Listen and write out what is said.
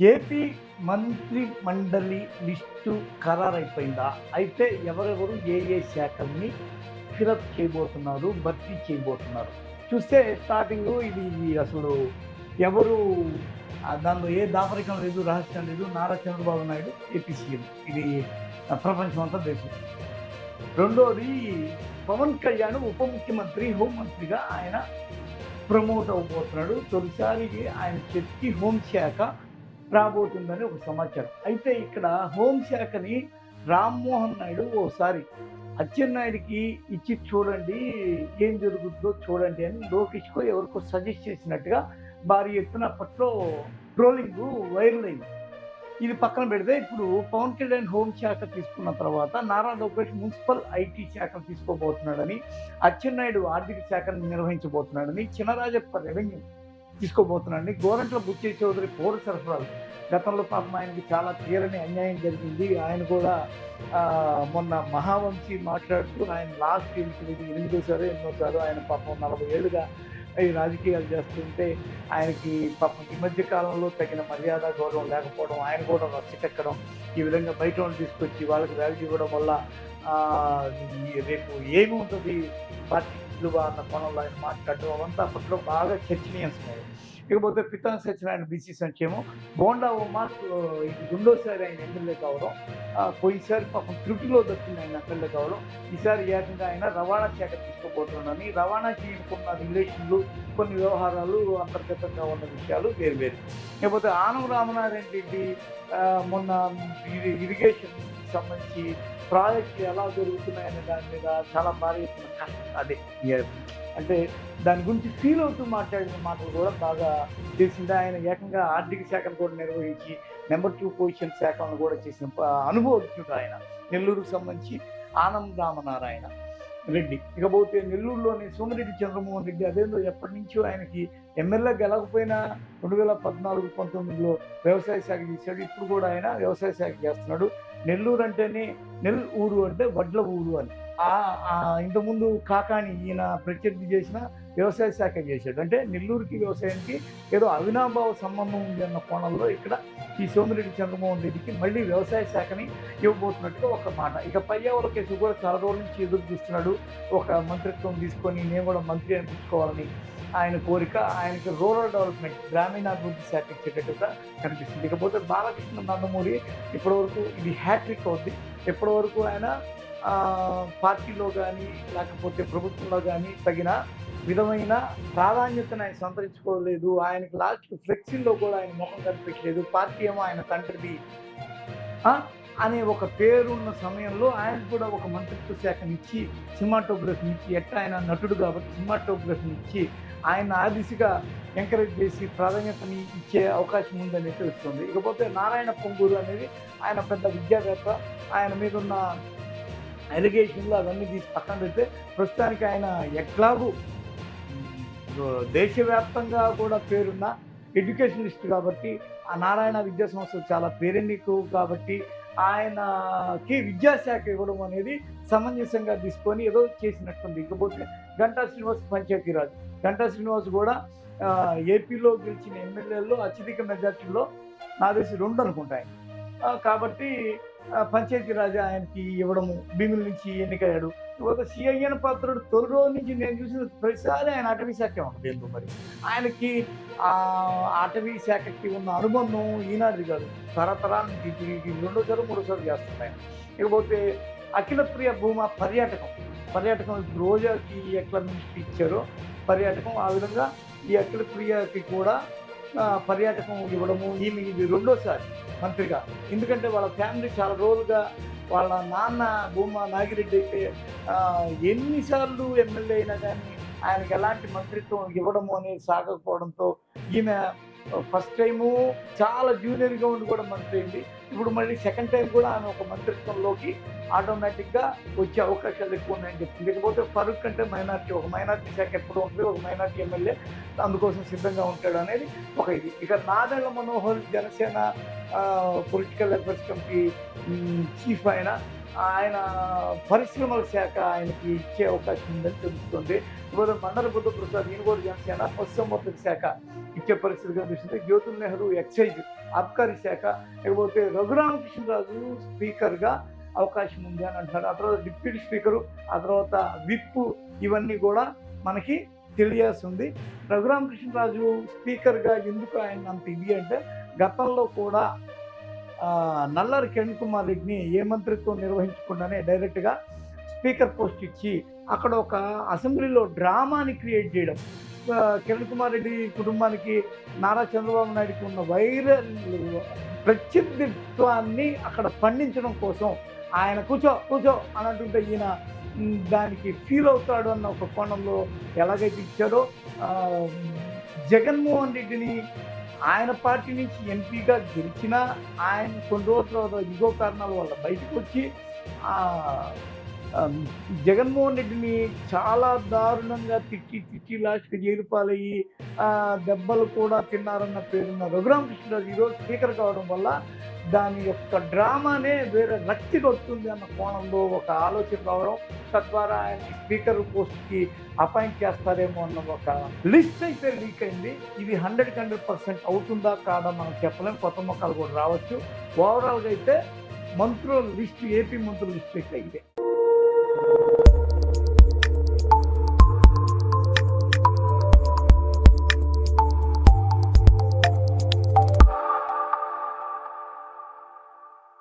AP మంత్రి మండలి list ఖరారైపోయిందా? అయితే ఎవరెవరు ఏ ఏ శాఖల్ని ఫిలప్ చేయబోతున్నారు భర్తీ చేయబోతున్నారు? చూస్తే స్టార్టింగ్ ఇది అసలు ఎవరు దానిలో ఏ దాపరికం లేదు రహస్యం లేదు నారా చంద్రబాబు నాయుడు ఏపీ సీఎం. ఇది ప్రపంచం అంతా దేశం రెండోది పవన్ కళ్యాణ్ ఉప ముఖ్యమంత్రి హోంమంత్రిగా ఆయన ప్రమోట్ అవ్వబోతున్నాడు తొలిసారికి ఆయన చెప్పి హోంశాఖ రాబోతుందని ఒక సమాచారం. అయితే ఇక్కడ హోంశాఖని రామ్మోహన్ నాయుడు ఓసారి అచ్చెన్నాయుడికి ఇచ్చి చూడండి ఏం జరుగుతుందో చూడండి అని లోకేష్కో ఎవరికో సజెస్ట్ చేసినట్టుగా భారీ ఎత్తున అప్పట్లో ట్రోలింగ్ వైరల్ అయింది ఇది పక్కన పెడితే ఇప్పుడు పవన్ కళ్యాణ్ హోం శాఖ తీసుకున్న తర్వాత నారా లోకేష్ మున్సిపల్ ఐటీ శాఖను తీసుకోబోతున్నాడని అచ్చెన్నాయుడు ఆర్థిక శాఖను నిర్వహించబోతున్నాడని చినరాజప్ప రెవెన్యూ తీసుకోబోతున్నాండి గోరంట్ల బుచ్చే చౌదరి పౌర సరఫరాలు. గతంలో పాపం ఆయనకి చాలా తీరని అన్యాయం జరిగింది. ఆయన కూడా మొన్న మహావంశి మాట్లాడుతూ ఆయన లాస్ట్ ఇది ఎనిమిదోసారి ఎన్నోసారి ఆయన పాపం నలభై ఏళ్ళుగా ఈ రాజకీయాలు చేస్తుంటే ఆయనకి పాపం ఈ మధ్య కాలంలో తగిన మర్యాద గౌరవం లేకపోవడం ఆయన కూడా రచ్చకెక్కడం ఈ విధంగా బయట వాళ్ళు తీసుకొచ్చి వాళ్ళకి వాల్యూ ఇవ్వడం వల్ల రేపు ఏమి ఉంటుంది? పార్టీ విలువ అన్న కోణంలో ఆయన మాట్లాడడం అవంతా అప్పట్లో బాగా చర్చనీయాంశమయ్యాయి ఇకపోతే పితాన్ సత్యనారాయణ బీసీ సంక్షేమం బోండా ఓ మార్క్ ఇది రెండోసారి ఆయన ఎమ్మెల్యే కావడం పోయినసారి పాపం త్రుటిలో దక్కింది ఆయన ఎమ్మెల్యే కావడం ఈసారి ఏకంగా ఆయన రవాణా శాఖ తీసుకోబోతున్నాడని రవాణా చేయకున్న రిలేషన్లు కొన్ని వ్యవహారాలు అంతర్గతంగా ఉన్న విషయాలు వేరు వేరు. లేకపోతే ఆనం రామనారాయణ రెడ్డి మొన్న ఇది ఇరిగేషన్ సంబంధించి ప్రాజెక్టులు ఎలా జరుగుతున్నాయనే దాని మీద చాలా బాధ అదే అంటే దాని గురించి ఫీల్ అవుతూ మాట్లాడిన మాటలు కూడా బాగా తెలిసింది. ఆయన ఏకంగా ఆర్థిక శాఖను కూడా నిర్వహించి నెంబర్ టూ పొజిషన్ శాఖలను కూడా చేసిన అనుభవజ్ఞుడు ఆయన. నెల్లూరుకు సంబంధించి ఆనంద్ రామనారాయణ రెడ్డి. ఇకపోతే నెల్లూరులోని సోమిరెడ్డి చంద్రమోహన్ రెడ్డి అదేందో ఎప్పటి నుంచో ఆయనకి ఎమ్మెల్యే గెలకపోయినా రెండు వేల పద్నాలుగు పంతొమ్మిదిలో వ్యవసాయ శాఖ చేశాడు. ఇప్పుడు కూడా ఆయన వ్యవసాయ శాఖ చేస్తున్నాడు. నెల్లూరు అంటేనే నెల్ ఊరు అంటే వడ్ల ఊరు అని. ఇంతకుముందు కాకాని ఈయన ప్రత్యర్థి చేసిన వ్యవసాయ శాఖ చేశాడు. అంటే నెల్లూరుకి వ్యవసాయానికి ఏదో అవినాభావ సంబంధం ఉంది అన్న కోణంలో ఇక్కడ ఈ సోమిరెడ్డి చంద్రమోహన్ రెడ్డికి మళ్ళీ వ్యవసాయ శాఖని ఇవ్వబోతున్నట్టుగా ఒక మాట. ఇక పయ్యావుల కేసు కూడా చాలా రోజుల నుంచి ఎదురు చూస్తున్నాడు. ఒక మంత్రిత్వం తీసుకొని నేను కూడా మంత్రి అనిపించుకోవాలని ఆయన కోరిక ఆయనకి రూరల్ డెవలప్మెంట్ గ్రామీణాభివృద్ధి శాఖ ఇచ్చేటట్టుగా కనిపిస్తుంది. ఇకపోతే బాలకృష్ణ నందమూరి ఇప్పటివరకు ఇది హ్యాట్రిక్ అవుద్ది. ఇప్పటివరకు ఆయన పార్టీలో కానీ లేకపోతే ప్రభుత్వంలో కానీ తగిన విధమైన ప్రాధాన్యతను ఆయన సంతరించుకోలేదు. ఆయనకి లాస్ట్ ఫ్లెక్సీల్లో కూడా ఆయన ముఖం కనిపించలేదు. పార్టీ ఏమో ఆయన తండ్రిది. అనే ఒక పేరున్న సమయంలో ఆయన కూడా ఒక మంత్రిత్వ శాఖని ఇచ్చి సినిమాటోగ్రఫీని ఇచ్చి ఎట్ట ఆయన నటుడు కాబట్టి సినిమాటోగ్రఫీని ఇచ్చి ఆయన ఆ దిశగా ఎంకరేజ్ చేసి ప్రాధాన్యతని ఇచ్చే అవకాశం ఉందని తెలుస్తుంది. ఇకపోతే నారాయణ పొంగూరు అనేది ఆయన పెద్ద విద్యావేత్త. ఆయన మీద ఉన్న ఎలిగేషన్లు అవన్నీ తీసి పక్కన పెడితే ప్రస్తుతానికి ఆయన ఎట్లాగూ దేశవ్యాప్తంగా కూడా పేరున్న ఎడ్యుకేషనిస్ట్ కాబట్టి ఆ నారాయణ విద్యా సంస్థలు చాలా పేరెన్నికు కాబట్టి ఆయనకి విద్యాశాఖ ఇవ్వడం అనేది సమంజసంగా తీసుకొని ఏదో చేసినట్టుంది. ఇకపోతే గంటా శ్రీనివాస్ పంచాయతీరాజ్ గంటా శ్రీనివాస్ కూడా ఏపీలో గెలిచిన ఎమ్మెల్యేల్లో అత్యధిక మెజార్టీలో నా తెలిసి రెండు అనుకుంటాయి కాబట్టి పంచాయతీరాజ్ ఆయనకి ఇవ్వడము భీముల నుంచి ఎన్నికయ్యాడు. ఇకపోతే సిఐఎన్ పాత్రుడు తొలి రోజు నుంచి నేను చూసిన ప్రతిసారి ఆయన అటవీ శాఖ ఉంటుంది. మరి. ఆయనకి ఆ అటవీ శాఖకి ఉన్న అనుబంధం ఈనాటిది కాదు. తరతరాల నుంచి ఇది రెండోసారి మూడోసారి చేస్తున్నాయి ఇకపోతే అఖిల ప్రియ భూమా పర్యాటకం. పర్యాటకం రోజాకి ఎట్లా మినిస్ట్రీ ఇచ్చారో పర్యాటకం ఆ విధంగా ఈ అఖిల ప్రియకి కూడా పర్యాటకం ఇవ్వడము ఈమె ఇది రెండోసారి. మంత్రిగా. ఎందుకంటే వాళ్ళ ఫ్యామిలీ చాలా రోజులుగా వాళ్ళ నాన్న భూమా నాగిరెడ్డి అయితే ఎన్నిసార్లు ఎమ్మెల్యే అయినా కానీ ఆయనకి ఎలాంటి మంత్రిత్వం ఇవ్వడము అనేది సాగకపోవడంతో ఈమె ఫస్ట్ టైము చాలా జూనియర్గా ఉండి కూడా మంత్రి అయింది. ఇప్పుడు మళ్ళీ సెకండ్ టైం కూడా ఆమె ఒక మంత్రిత్వంలోకి ఆటోమేటిక్గా వచ్చే అవకాశాలు ఎక్కువ ఉన్నాయని చెప్తుంది ఇకపోతే ఫరూక్ అంటే మైనార్టీ ఒక మైనార్టీ శాఖ ఎప్పుడు ఉంటుంది ఒక మైనార్టీ ఎమ్మెల్యే అందుకోసం సిద్ధంగా ఉంటాడు అనేది ఒక ఇది. ఇక Nadendla Manohar Janasena political affairs committee chief ఆయన ఆయన పరిశ్రమల శాఖ ఆయనకి ఇచ్చే అవకాశం ఉందని తెలుస్తుంది. ఇవాళ మండల బుద్ధ ప్రసాద్ ఈయన కూడా జనసేన పశుసంవర్ధక శాఖ ఇచ్చే పరిస్థితి కనిపిస్తుంది జ్యోతుల్ నెహ్రూ ఎక్సైజ్ అబ్కారీ శాఖ లేకపోతే రఘురామకృష్ణరాజు స్పీకర్గా అవకాశం ఉంది అని అంటున్నారు ఆ తర్వాత డిప్యూటీ స్పీకరు ఆ తర్వాత విప్ ఇవన్నీ కూడా మనకి తెలియాల్సి ఉంది రఘురామకృష్ణరాజు స్పీకర్గా ఎందుకు ఆయన అంత ఇది అంటే గతంలో కూడా నల్లారి కిరణ్ కుమార్ రెడ్డిని ఏ మంత్రిత్వం నిర్వహించకుండానే డైరెక్ట్గా స్పీకర్ పోస్ట్ ఇచ్చి అక్కడ ఒక అసెంబ్లీలో డ్రామాని క్రియేట్ చేయడం కిరణ్ కుమార్ రెడ్డి కుటుంబానికి నారా చంద్రబాబు నాయుడుకి ఉన్న వైరల్ ప్రత్యర్థిత్వాన్ని అక్కడ పండించడం కోసం ఆయన కూర్చో కూర్చో అని అంటుంటే ఈయన దానికి ఫీల్ అవుతాడు అన్న ఒక కోణంలో ఎలాగైతే ఇచ్చాడో జగన్మోహన్ రెడ్డిని ఆయన పార్టీ నుంచి ఎంపీగా గెలిచినా ఆయన కొన్ని రోజుల ఇగో కారణాల వల్ల బయటకు వచ్చి జగన్మోహన్ రెడ్డిని చాలా దారుణంగా తిట్టి తిట్టి లాస్ట్కి జైలు పాలయ్యి దెబ్బలు కూడా తిన్నారన్న పేరున్న రఘురామకృష్ణరాజు ఈరోజు స్పీకర్ కావడం వల్ల దాని యొక్క డ్రామానే వేరే రక్తి కొడుతుంది అన్న కోణంలో ఒక ఆలోచన రావడం తద్వారా ఆయన స్పీకర్ పోస్ట్కి అపాయింట్ చేస్తారేమో అన్న ఒక లిస్ట్ అయితే లీక్ అయింది. ఇది హండ్రెడ్ హండ్రెడ్ పర్సెంట్ అవుతుందా కాదా మనం చెప్పలేం. కొత్త మొక్కలు కూడా రావచ్చు. ఓవరాల్గా అయితే మంత్రుల లిస్ట్ ఏపీ మంత్రుల లిస్ట్ అయితే ఇదే. Thank you.